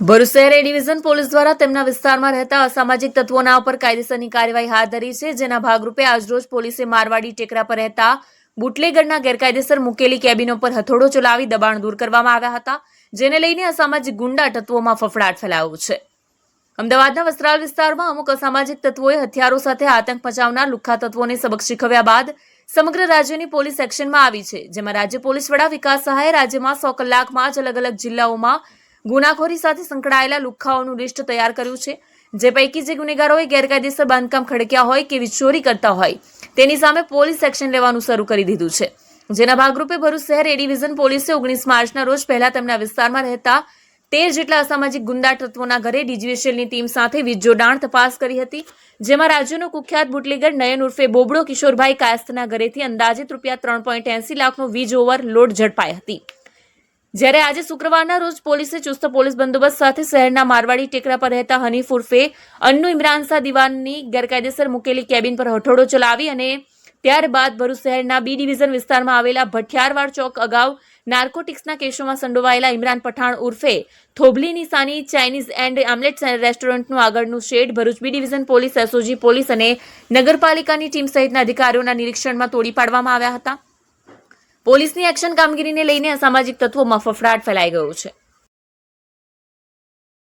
ભરૂચ શહેર division police દ્વારા તેમના વિસ્તારમાં રહેતા અસામાજિક તત્વોના ઉપર કાયદેસરની કાર્યવાહી હાથ ધરી છે, જેના ભાગરૂપે આજરોજ પોલીસે મારવાડી ટેકરા પર રહેતા બુટલેગરના ગેરકાયદેસર મૂકેલી કેબિનો પર હથોડો ચલાવી દબાણ દૂર કરવામાં આવ્યા હતા, જેને લઈને અસામાજિક ગુંડા તત્વોમાં ફફડાટ ફેલાયો છે. અમદાવાદના વસ્ત્રાલ વિસ્તારમાં અમુક અસામાજિક તત્વોએ હથિયારો સાથે આતંક મચાવનાર લુખ્ખા તત્વોને સબક શીખવ્યા બાદ સમગ્ર રાજ્યની પોલીસ એક્શનમાં આવી છે, જેમાં રાજ્ય પોલીસ વડા વિકાસ સહાયે રાજ્યમાં સો કલાકમાં જ અલગ અલગ જિલ્લાઓમાં ગુનાખોરી સાથે સંકળાયેલા લુખ્ખાઓનું લિસ્ટ તૈયાર કર્યું છે, જે પૈકી જે ગુનેગારોએ ગેરકાયદેસર બાંધકામ ખડક્યા હોય કે ચોરી કરતા હોય, તેની સામે પોલીસ એક્શન લેવાનું શરૂ કરી દીધું છે. જેના ભાગરૂપે ભરૂચ શહેર એ ડિવિઝન પોલીસે ઓગણીસ માર્ચના રોજ પહેલા તેમના વિસ્તારમાં રહેતા તેર જેટલા અસામાજિક ગુંડા તત્વોના ઘરે ડીજીવીએસએલની ટીમ સાથે વીજજોડાણ તપાસ કરી હતી, જેમાં રાજ્યનો કુખ્યાત બુટલેગર નયન ઉર્ફે બોબડો કિશોરભાઈ કાયસ્થના ઘરેથી અંદાજિત રૂપિયા ત્રણ પોઈન્ટ એંસી લાખનો વીજ ઓવર લોડ ઝડપાઈ હતી. જ્યારે આજે શુક્રવારના રોજ પોલીસે ચુસ્ત પોલીસ બંદોબસ્ત સાથે શહેરના મારવાડી ટેકરા પર રહેતા હનીફ ઉર્ફે અન્નુ ઇમરાન શાહ દિવાનની ગેરકાયદેસર મૂકેલી કેબિન પર હથોડો ચલાવી અને ત્યારબાદ ભરૂચ શહેરના બી ડિવિઝન વિસ્તારમાં આવેલા ભઠિયારવાડ ચોક અગાઉ નાર્કોટિક્સના કેસોમાં સંડોવાયેલા ઇમરાન પઠાણ ઉર્ફે થોબલીની સાની ચાઇનીઝ એન્ડ આમલેટ રેસ્ટોરન્ટનું આગળનું shed Bharuch B division police, SOG police અને નગરપાલિકાની ટીમ સહિતના અધિકારીઓના નિરીક્ષણમાં તોડી પાડવામાં આવ્યા હતા. પોલીસની એક્શન કામગીરીને લઈને અસામાજિક તત્વોમાં ફફડાટ ફેલાઈ ગયો છે.